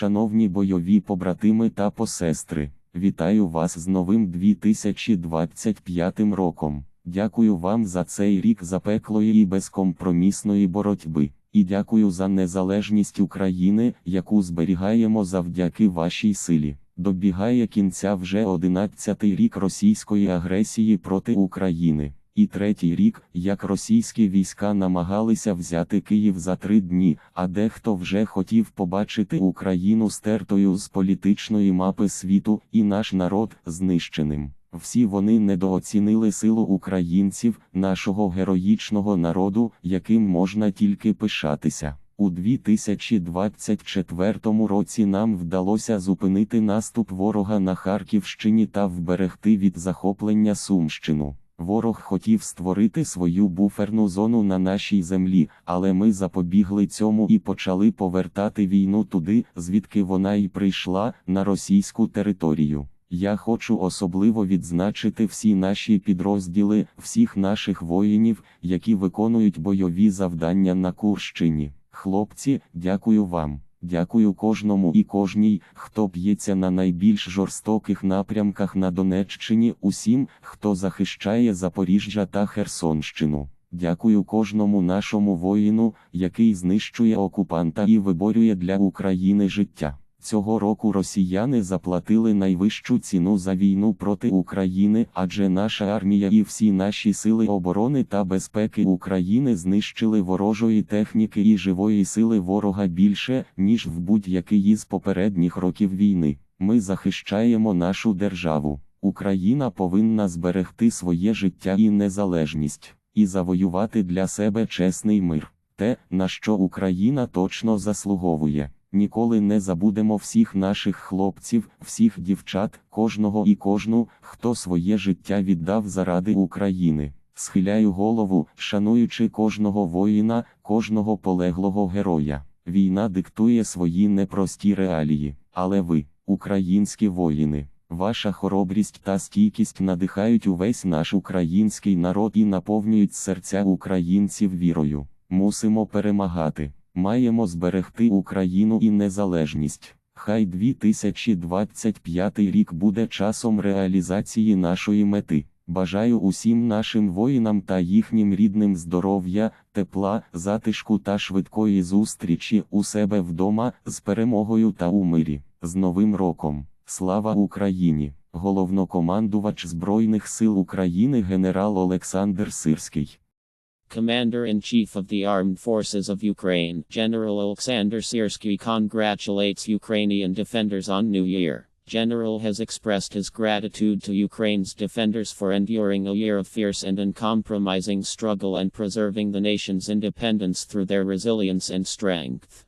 Шановні бойові побратими та посестри, вітаю вас з новим 2025 роком. Дякую вам за цей рік запеклої і безкомпромісної боротьби. І дякую за незалежність України, яку зберігаємо завдяки вашій силі. Добігає кінця вже 11-й рік російської агресії проти України. І третій рік, як російські війська намагалися взяти Київ за три дні, а дехто вже хотів побачити Україну стертою з політичної мапи світу і наш народ знищеним. Всі вони недооцінили силу українців, нашого героїчного народу, яким можна тільки пишатися. У 2024 році нам вдалося зупинити наступ ворога на Харківщині та вберегти від захоплення Сумщину. Ворог хотів створити свою буферну зону на нашій землі, але ми запобігли цьому і почали повертати війну туди, звідки вона і прийшла, на російську територію. Я хочу особливо відзначити всі наші підрозділи, всіх наших воїнів, які виконують бойові завдання на Курщині. Хлопці, дякую вам. Дякую кожному і кожній, хто б'ється на найбільш жорстоких напрямках на Донеччині, усім, хто захищає Запоріжжя та Херсонщину. Дякую кожному нашому воїну, який знищує окупанта і виборює для України життя. Цього року росіяни заплатили найвищу ціну за війну проти України, адже наша армія і всі наші сили оборони та безпеки України знищили ворожої техніки і живої сили ворога більше, ніж в будь-який із попередніх років війни. Ми захищаємо нашу державу. Україна повинна зберегти своє життя і незалежність, і завоювати для себе чесний мир, те, на що Україна точно заслуговує. Ніколи не забудемо всіх наших хлопців, всіх дівчат, кожного і кожну, хто своє життя віддав заради України. Схиляю голову, шануючи кожного воїна, кожного полеглого героя. Війна диктує свої непрості реалії, але ви, українські воїни, ваша хоробрість та стійкість надихають увесь наш український народ і наповнюють серця українців вірою. Мусимо перемагати. Маємо зберегти Україну і незалежність. Хай 2025 рік буде часом реалізації нашої мети. Бажаю усім нашим воїнам та їхнім рідним здоров'я, тепла, затишку та швидкої зустрічі у себе вдома з перемогою та у мирі. З Новим роком! Слава Україні! Головнокомандувач Збройних сил України генерал Олександр Сирський. Commander-in-Chief of the Armed Forces of Ukraine, General Alexander Syrsky congratulates Ukrainian defenders on New Year. General has expressed his gratitude to Ukraine's defenders for enduring a year of fierce and uncompromising struggle and preserving the nation's independence through their resilience and strength.